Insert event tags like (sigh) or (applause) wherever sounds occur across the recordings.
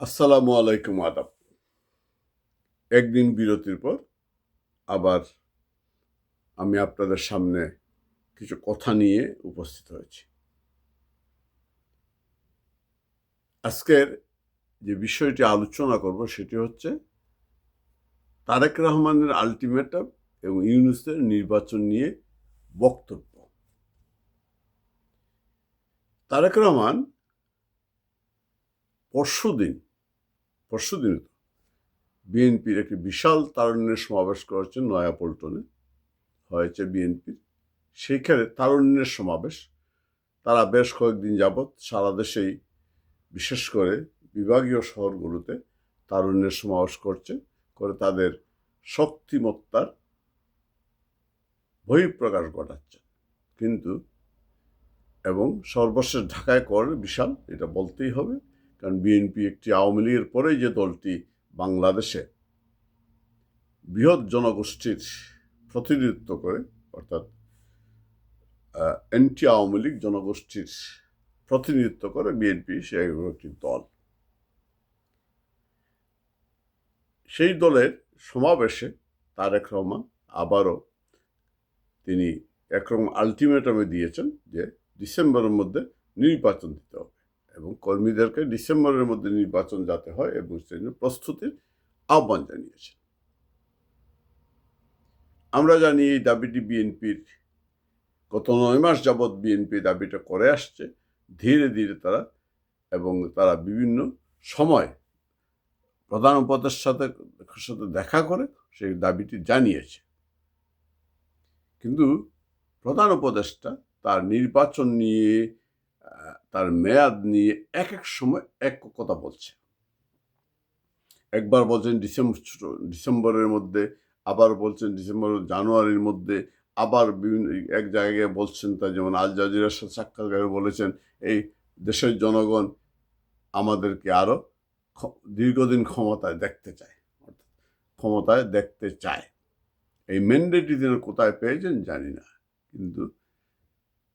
আসসালামু আলাইকুম, আদাব। একদিন বিরতির পর আবার আমি আপনাদের সামনে কিছু কথা নিয়ে উপস্থিত হয়েছি। আজকের যে বিষয়টি আলোচনা করব সেটি হচ্ছে তারেক রহমানের আলটিমেটাম এবং ইউনুসের নির্বাচন নিয়ে বক্তব্য। তারেক রহমান পরশুদিন পরশুদিন তো। বিএনপির একটি বিশাল তারুণ্যের সমাবেশ করেছেন নয়াপল্টনে হয়েছে বিএনপির সেইখানে তারুণ্যের সমাবেশ। তারা বেশ কয়েকদিন যাবৎ সারা দেশেই, বিশেষ করে বিভাগীয় শহরগুলোতে তারুণ্যের সমাবেশ করছে, করে তাদের শক্তিমত্তার বহিঃপ্রকাশ ঘটাচ্ছে। কিন্তু, এবং সর্বশেষ ঢাকায় করে বিশাল, এটা বলতেই হবে। কারণ বিএনপি একটি আওয়ামী লীগের পরেই যে দলটি বাংলাদেশে বৃহৎ জনগোষ্ঠীর প্রতিনিধিত্ব করে, অর্থাৎ অ্যান্টি আওয়ামী লীগ জনগোষ্ঠীর প্রতিনিধিত্ব করে বিএনপি সে একটি দল। সেই দলের সমাবেশে তারেক রহমান আবারও তিনি একরকম আলটিমেটামে দিয়েছেন যে ডিসেম্বরের মধ্যে নির্বাচন দিতে হবে। এবং কর্মীদেরকে ডিসেম্বরের মধ্যে নির্বাচন যাতে হয় এবং সেই জন্য প্রস্তুতির আহ্বান জানিয়েছেন আমরা জানি এই দাবিটি বিএনপির, গত নয় মাস যাবৎ বিএনপি দাবিটা করে আসছে। ধীরে ধীরে তারা এবং তারা বিভিন্ন সময় প্রধান উপদেশ সাথে সাথে দেখা করে সেই দাবিটি জানিয়েছে। কিন্তু প্রধান উপদেষ্টা তার নির্বাচন নিয়ে তার মেয়াদ নিয়ে এক এক সময় এক কথা বলছে। একবার বলছেন ডিসেম্বর ডিসেম্বরের মধ্যে, আবার বলছেন ডিসেম্বর, জানুয়ারির মধ্যে, আবার বিভিন্ন এক জায়গায় বলছেন তা, যেমন আল জাজিরার সাথে সাক্ষাৎকারে বলেছেন, এই দেশের জনগণ আমাদেরকে আরও দীর্ঘদিন ক্ষমতায় দেখতে চায়। ক্ষমতায় দেখতে চায়। এই ম্যান্ডেটটি তিনি কোথায় পেয়েছেন জানি না। কিন্তু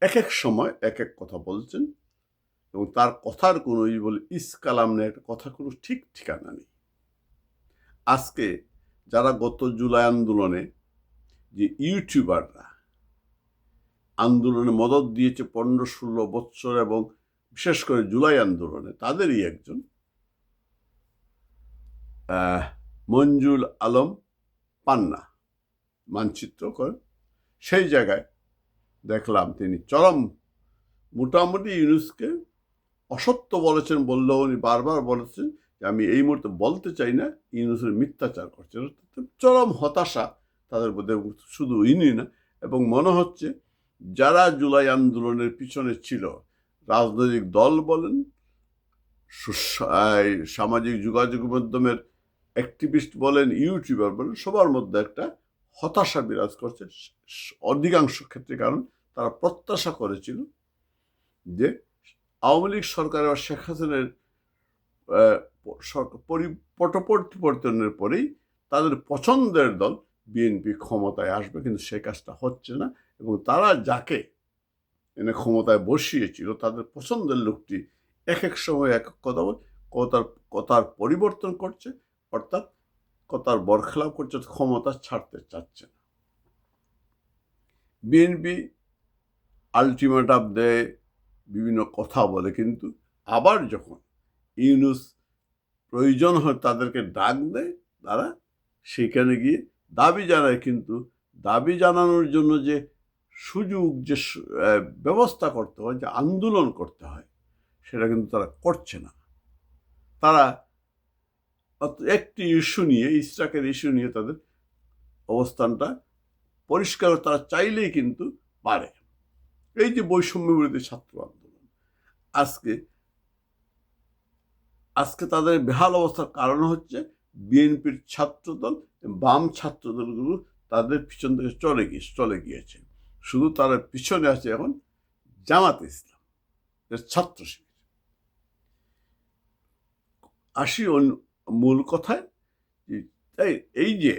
এক এক সময় এক এক কথা বলছেন এবং তার কথার কোনো বলে ইস কালাম নেই, একটা কথা কোনো ঠিক ঠিকানা নেই। আজকে যারা গত জুলাই আন্দোলনে যে ইউটিউবাররা আন্দোলনে মদত দিয়েছে পনেরো ষোলো বৎসর এবং বিশেষ করে জুলাই আন্দোলনে, তাদেরই একজন মঞ্জুল আলম পান্না মানচিত্র করেন। সেই জায়গায় দেখলাম তিনি চরম, মোটামুটি ইউনুসকে অসত্য বলেছেন বললেও উনি বারবার বলেছেন যে আমি এই মুহূর্তে বলতে চাই না, ইউনুসের মিথ্যাচার করছেন। চরম হতাশা তাদের মধ্যে শুধু ইনি না, এবং মনে হচ্ছে যারা জুলাই আন্দোলনের পিছনে ছিল, রাজনৈতিক দল বলেন সামাজিক যোগাযোগ মাধ্যমের অ্যাক্টিভিস্ট বলেন ইউটিউবার বলেন, সবার মধ্যে একটা হতাশা বিরাজ করছে। অধিকাংশ ক্ষেত্রে কারণ তারা প্রত্যাশা করেছিল যে আওয়ামী লীগ সরকারের শেখ হাসিনের পরিবর্তনের পরেই তাদের পছন্দের দল বিএনপি ক্ষমতায় আসবে, কিন্তু সে কাজটা হচ্ছে না এবং তারা যাকে এনে ক্ষমতায় বসিয়েছিল, তাদের পছন্দের লোকটি এক এক সময় এক এক কথা বল, কথার কথার পরিবর্তন করছে, অর্থাৎ কথার বরখেলাপ করছে ক্ষমতা ছাড়তে চাচ্ছে না। বিএনপি আলটিমেটাম দেয় বিভিন্ন কথা বলে, কিন্তু আবার যখন ইউনুস প্রয়োজন হয় তাদেরকে ডাক দেয়, তারা সেখানে গিয়ে দাবি জানায়, কিন্তু দাবি জানানোর জন্য যে সুযোগ, যে ব্যবস্থা করতে হয়, যে আন্দোলন করতে হয়, সেটা কিন্তু তারা করছে না। তারা একটি ইস্যু নিয়ে ইস্টাকের ইস্যু নিয়ে তাদের অবস্থানটা পরিষ্কার, তারা চাইলেই কিন্তু পারে। এই যে বৈষম্য বিরোধী ছাত্র আন্দোলন। আজকে আজকে তাদের বেহাল অবস্থার কারণ হচ্ছে বিএনপির ছাত্রদল বাম ছাত্রদলগুলো তাদের পিছন থেকে চলে গিয়ে, চলে গিয়েছে। শুধু তারা পিছনে আছে এখন জামাত ইসলাম ছাত্র শিবির। আসি অন্য মূল কথায় এই যে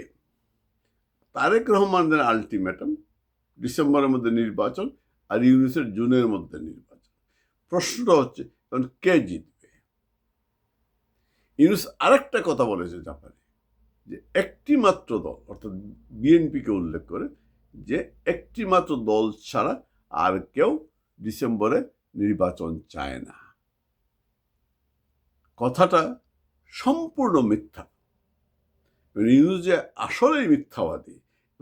তারেক রহমানের আলটিমেটাম ডিসেম্বরের মধ্যে নির্বাচন আর ইউনিসের জুনের মধ্যে নির্বাচন। প্রশ্নটা হচ্ছে এখন কে জিতবে? ইউনুস আরেকটা কথা বলেছে জাপানে যে একটি মাত্র দল, অর্থাৎ বিএনপিকে উল্লেখ করে, যে একটি মাত্র দল ছাড়া আর কেউ ডিসেম্বরে নির্বাচন চায় না। কথাটা সম্পূর্ণ মিথ্যা। ইউনুস যে আসলেই মিথ্যাবাদী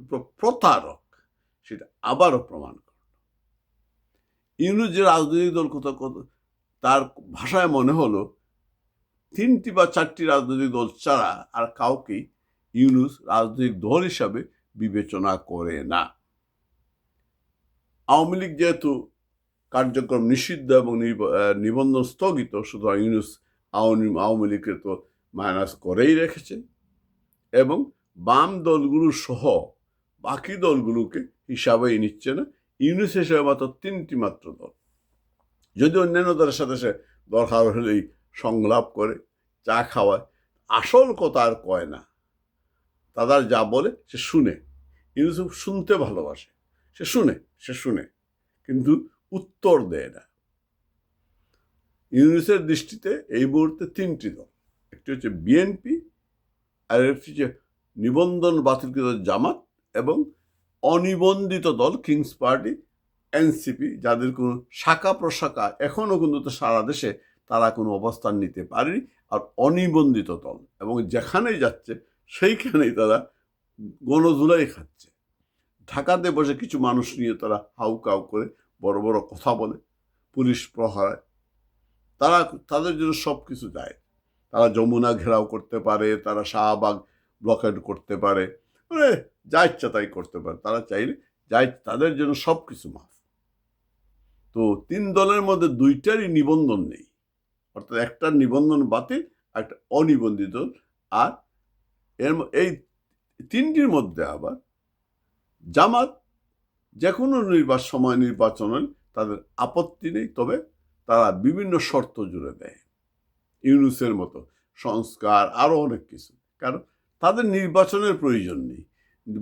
প্র- প্রতারক, সেটা আবারও প্রমাণ ইউনুস যে রাজনৈতিক দল কোথাও তার ভাষায় মনে হলো, তিনটি বা চারটি রাজনৈতিক দল ছাড়া আর কাউকেই ইউনুস রাজনৈতিক দল হিসাবে বিবেচনা করে না। আওয়ামী লীগ যেহেতু কার্যক্রম নিষিদ্ধ এবং নিব- নিবন্ধন স্থগিত, সুতরাং ইউনুস আওয়ামী আওয়ামী লীগকে তো মাইনাস করেই রেখেছে এবং বাম দলগুলো সহ বাকি দলগুলোকে হিসাবেই নিচ্ছে না। ইউনুস মাত্র তিনটি মাত্র দল। যদি অন্যান্য দলের সাথে সে দরকার হলেই সংলাপ করে, চা খাওয়ায়, আসল কথা আর কয় না। তাদের যা বলে সে শুনে। ইউনুস শুনতে ভালোবাসে। সে শুনে সে শুনে, কিন্তু উত্তর দেয় না। ইউনুসের দৃষ্টিতে এই মুহূর্তে তিনটি দল। একটি হচ্ছে বিএনপি, আর একটি হচ্ছে নিবন্ধন বাতিলকৃত জামাত এবং অনিবন্ধিত দল কিংস পার্টি এনসিপি যাদের কোনো শাখা প্রশাখা এখনও কিন্তু তো সারা দেশে তারা কোনো অবস্থান নিতে পারেনি, আর অনিবন্ধিত দল, এবং যেখানেই যাচ্ছে সেইখানেই তারা গণধুলাই খাচ্ছে। ঢাকাতে বসে কিছু মানুষ নিয়ে তারা হাউ কাউ করে বড় বড় কথা বলে, পুলিশ প্রহারায়। তারা তাদের জন্য সব কিছু যায় তারা যমুনা ঘেরাও করতে পারে, তারা শাহবাগ ব্লকেড করতে পারে। মানে যা ইচ্ছা তাই করতে পারে। তারা চাইলে যাই তাদের জন্য সব কিছু মাফ। তো তিন দলের মধ্যে দুইটারই নিবন্ধন নেই। অর্থাৎ একটার নিবন্ধন বাতিল, একটা অনিবন্ধিত আর এর এই তিনটির মধ্যে আবার জামাত যে কোনো নির্বাচন সময় নির্বাচনে তাদের আপত্তি নেই, তবে তারা বিভিন্ন শর্ত জুড়ে দেয়। ইউনুসের মতো সংস্কার আরও অনেক কিছু। কারণ তাদের নির্বাচনের প্রয়োজন নেই।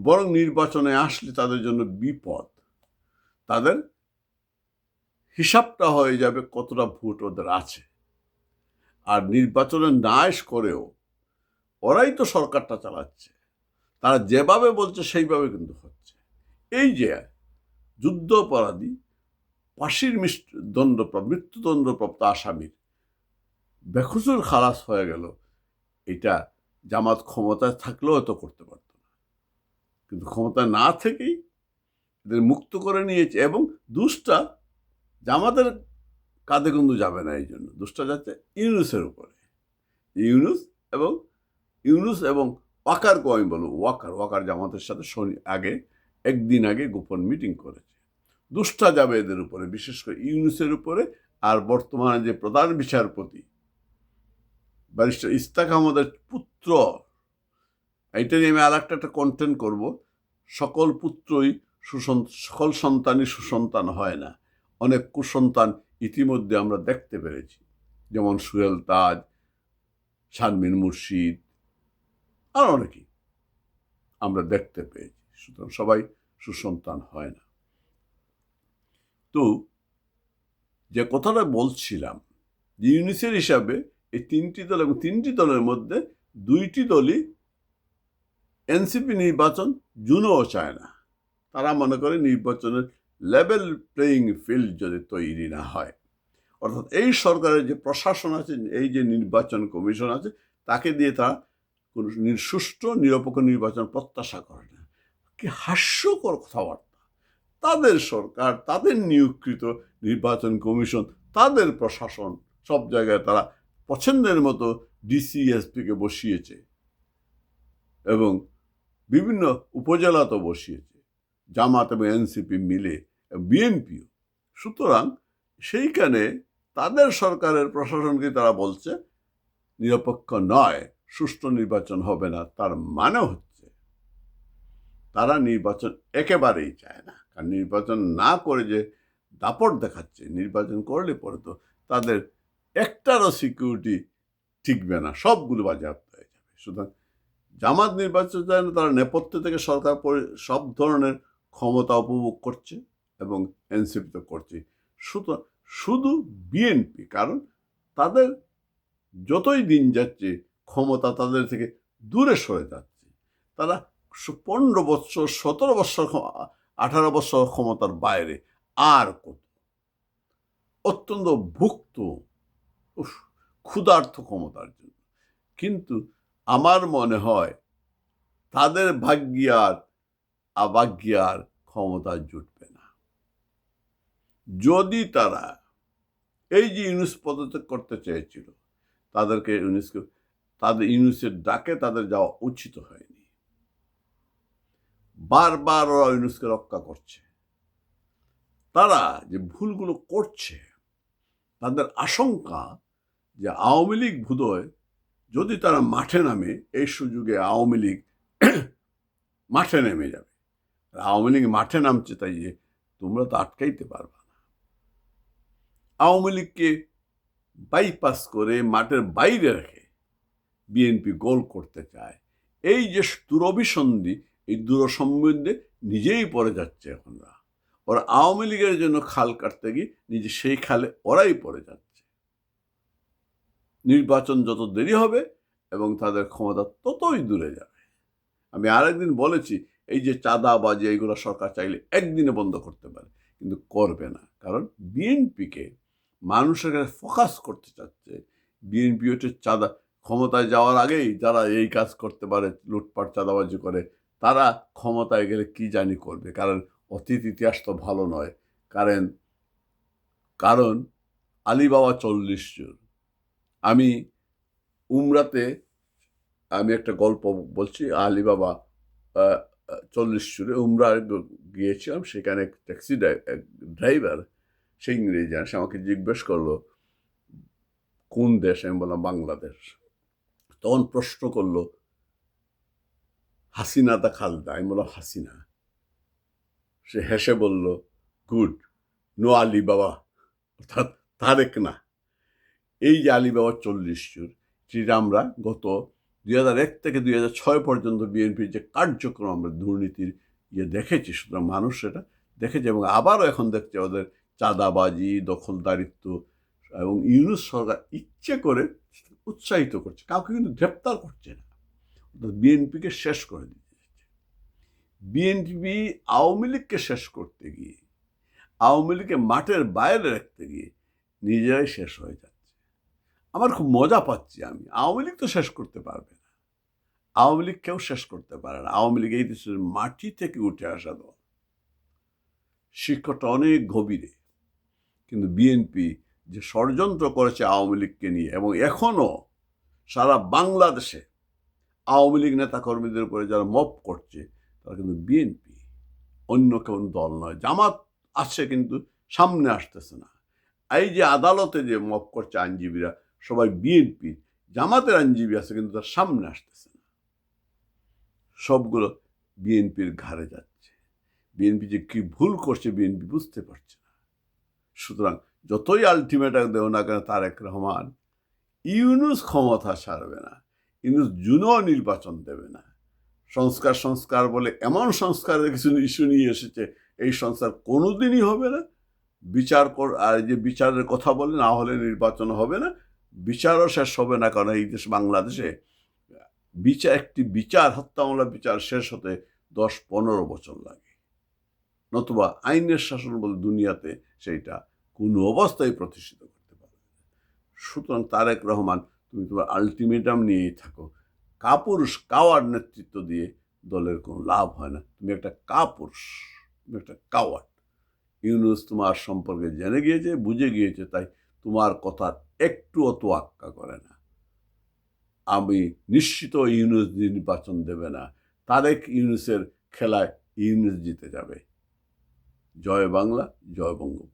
বরং নির্বাচনে আসলে তাদের জন্য বিপদ। তাদের হিসাবটা হয়ে যাবে কতটা ভোট ওদের আছে। আর নির্বাচনে নাশ করেও ওরাই তো সরকারটা চালাচ্ছে। তারা যেভাবে বলছে সেইভাবে কিন্তু হচ্ছে। এই যে যুদ্ধ অপরাধী, ফাঁসির মিষ্ট দণ্ডপ্রাপ্ত, মৃত্যুদণ্ডপ্রাপ্ত আসামির বেখুসুর খালাস হয়ে গেল। এটা জামাত ক্ষমতায় থাকলেও এত করতে পারত না। কিন্তু ক্ষমতা না থেকেই এদের মুক্ত করে নিয়েছে এবং দুষ্টা জামাতের কাঁধে কিন্তু যাবে না এই জন্য। দুষ্টা যাচ্ছে ইউনুসের উপরে। ইউনুস এবং ইউনুস এবং ওয়াকারকে আমি বলব, ওয়াকার ওয়াকার জামাতের সাথে শনি আগে, একদিন আগে গোপন মিটিং করেছে। দুষ্টা যাবে এদের উপরে, বিশেষ করে ইউনুসের উপরে। আর বর্তমানে যে প্রধান বিচারপতি ব্যারিস্টার ইস্তাক আহমদের পুত্র এইটা নিয়ে আমি আর একটা একটা কন্টেন্ট করব। সকল পুত্রই সুসন, সকল সন্তানই সুসন্তান হয় না। অনেক কুসন্তান ইতিমধ্যে আমরা দেখতে পেরেছি। যেমন সুহেল তাজ, শারমিন মুর্শিদ, আর অনেকেই আমরা দেখতে পেয়েছি। সুতরাং সবাই সুসন্তান হয় না। তো যে কথাটা বলছিলাম, যে ইউনিসের হিসাবে এই তিনটি দল এবং তিনটি দলের মধ্যে দুইটি দলই এনসিপি নির্বাচন জুনও চায় না। তারা মনে করে নির্বাচনের লেভেল প্লেয়িং ফিল্ড যদি তৈরি না হয়। অর্থাৎ এই সরকারের যে প্রশাসন আছে, এই যে নির্বাচন কমিশন আছে, তাকে দিয়ে তারা কোনো সুষ্ঠু, নিরপেক্ষ নির্বাচন প্রত্যাশা করে না। কি হাস্যকর কথাবার্তা। তাদের সরকার, তাদের নিয়োগকৃত নির্বাচন কমিশন, তাদের প্রশাসন সব জায়গায় তারা পছন্দের মতো ডিসিএসপিকে বসিয়েছে এবং বিভিন্ন উপজেলাতেও বসিয়েছে, জামাত এবং এনসিপি মিলে বিএনপিও সুতরাং সেইখানে তাদের সরকারের প্রশাসনকে তারা বলছে? নিরপেক্ষ নয়, সুষ্ঠু নির্বাচন হবে না, তার মানে হচ্ছে তারা নির্বাচন একেবারেই চায় না। কারণ নির্বাচন না করে যে দাপট দেখাচ্ছে, নির্বাচন করলে পরে তো তাদের একটারও সিকিউরিটি ঠিকবে না, সবগুলো বাজেয়াপ্ত হয়ে যাবে। সুতরাং জামাত নির্বাচন চায় না, তারা নেপথ্য থেকে সরকার সব ধরনের ক্ষমতা উপভোগ করছে এবং এনসিপি তো করছে সুতরাং শুধু বিএনপি কারণ তাদের যতই দিন যাচ্ছে, ক্ষমতা তাদের থেকে দূরে সরে যাচ্ছে। তারা পনেরো বছর সতেরো বছর আঠারো বছর ক্ষমতার বাইরে আর কত। অত্যন্ত ভুক্ত ক্ষুধার্থ ক্ষমতার জন্য। কিন্তু আমার মনে হয় তাদের ভাগ্যে আর আভাগ্যে ক্ষমতা জুটবে না। যদি তারা এই যে ইউনুস পদত্যাগ করতে চেয়েছিল, তাদেরকে ইউনুসকে, তাদের ইউনুসের ডাকে তাদের যাওয়া উচিত হয়নি। বারবার ওরা ইউনুসকে রক্ষা করছে। তারা যে ভুলগুলো করছে, তাদের আশঙ্কা যে আওয়ামী লীগ ভুদয় যদি তারা মাঠে নামে, এই সুযোগে আওয়ামী লীগ (clears throat) মাঠে নেমে যাবে। আওয়ামী লীগ মাঠে নামছে তাই যে তোমরা তো আটকাইতে পারবে না। আওয়ামী লীগকে বাইপাস করে মাঠের বাইরে রেখে বিএনপি গোল করতে চায়। এই যে দুরভিসন্ধি, এই দুরসম্বন্ধে নিজেই পড়ে যাচ্ছে এখনরা। ওরা আওয়ামী লীগের জন্য খাল কাটতে গিয়ে নিজে সেই খালে ওরাই পড়ে যাচ্ছে। নির্বাচন যত দেরি হবে এবং তাদের ক্ষমতা ততই দূরে যাবে। আমি আরেকদিন বলেছি, এই যে চাঁদা চাঁদাবাজি, এইগুলো সরকার চাইলে একদিনে বন্ধ করতে পারে, কিন্তু করবে না। কারণ বিএনপিকে মানুষের কাছে ফোকাস করতে চাচ্ছে। বিএনপি হচ্ছে চাঁদা, ক্ষমতায় যাওয়ার আগেই যারা এই কাজ করতে পারে, লুটপাট, চাঁদাবাজি করে, তারা ক্ষমতায় গেলে কি জানি করবে? কারণ অতীত ইতিহাস তো ভালো নয়। কারণ কারণ আলিবাবা চল্লিশ জন। আমি উমরাতে আমি একটা গল্প বলছি আলিবাবা আহ, চল্লিশ জুড়ে উমরা গিয়েছিলাম সেখানে ট্যাক্সি ড্রাইভার সে ইংরেজি জানে সে আমাকে জিজ্ঞেস করল কোন দেশ? আমি বললাম বাংলাদেশ। তখন প্রশ্ন করল হাসিনা দা খালদা? আমি বললাম হাসিনা। সে হেসে বলল গুড নো আলি বাবা অর্থাৎ তারেক না। এই যে আলী বাবা চল্লিশ চুর যেটা আমরা গত দুই হাজার এক থেকে দুই হাজার ছয় পর্যন্ত বিএনপির যে কার্যক্রম আমরা দুর্নীতির ইয়ে দেখেছি, সুতরাং মানুষ সেটা দেখেছে এবং আবারও এখন দেখছে ওদের চাঁদাবাজি, দখলদারিত্ব এবং ইউনুস সরকার ইচ্ছে করে উৎসাহিত করছে, কাউকে কিন্তু গ্রেপ্তার করছে না। বিএনপিকে শেষ করে দিতে বিএনপি আওয়ামী লীগকে শেষ করতে গিয়ে, আওয়ামী লীগকে মাঠের বাইরে রাখতে গিয়ে নিজেরাই শেষ হয়ে যাচ্ছে। আমার খুব মজা পাচ্ছি আমি। আওয়ামী লীগ তো শেষ করতে পারবে না। আওয়ামী লীগ কেউ শেষ করতে পারে না। আওয়ামী লীগ এই দেশের মাটি থেকে উঠে আসা দল। শিক্ষাটা অনেক গভীরে। কিন্তু বিএনপি যে ষড়যন্ত্র করেছে আওয়ামী লীগকে নিয়ে এবং এখনও সারা বাংলাদেশে আওয়ামী লীগ নেতাকর্মীদের উপরে যারা মপ করছে, তারা কিন্তু বিএনপি। অন্য কেউ দল নয়। জামাত আসছে কিন্তু সামনে আসতেছে না। এই যে আদালতে যে মপ করছে আইনজীবীরা সবাই বিএনপি জামাতের আইনজীবী আছে কিন্তু তার সামনে আসতেছে না। সবগুলো বিএনপির ঘাড়ে যাচ্ছে। বিএনপি যে কি ভুল করছে বিএনপি বুঝতে পারছে না। সুতরাং যতই আলটিমেটাম দেও না কেন তারেক রহমান, ইউনুস ক্ষমতা ছাড়বে না, ইউনুস জুনও নির্বাচন দেবে না। সংস্কার সংস্কার বলে এমন সংস্কারের কিছু ইস্যু নিয়ে এসেছে, এই সংস্কার কোনোদিনই হবে না। বিচার কর আর যে বিচারের কথা বলে না হলে নির্বাচন হবে না বিচারও শেষ হবে না, কারণ এই দেশ বাংলাদেশে বিচার, একটি বিচার হত্যা মামলা বিচার শেষ হতে দশ পনেরো বছর লাগে। নতুবা আইনের শাসন বলে দুনিয়াতে সেইটা কোনো অবস্থায় প্রতিষ্ঠিত করতে পারে। সুতরাং তারেক রহমান, তুমি তোমার আলটিমেটাম নিয়েই থাকো। কাপুরুষ কাওয়ার নেতৃত্ব দিয়ে দলের কোনো লাভ হয় না। তুমি একটা কাপুরুষ, তুমি একটা কাওয়ার ইউনুস তোমার সম্পর্কে জেনে গিয়েছে, বুঝে গিয়েছে, তাই তোমার কথা একটু অত আক্কা করে না। আমি নিশ্চিত ইউনুস নির্বাচন দেবে না। তারেক ইউনুসের খেলায় ইউনুস জিতে যাবে। জয় বাংলা, জয় বঙ্গবন্ধু।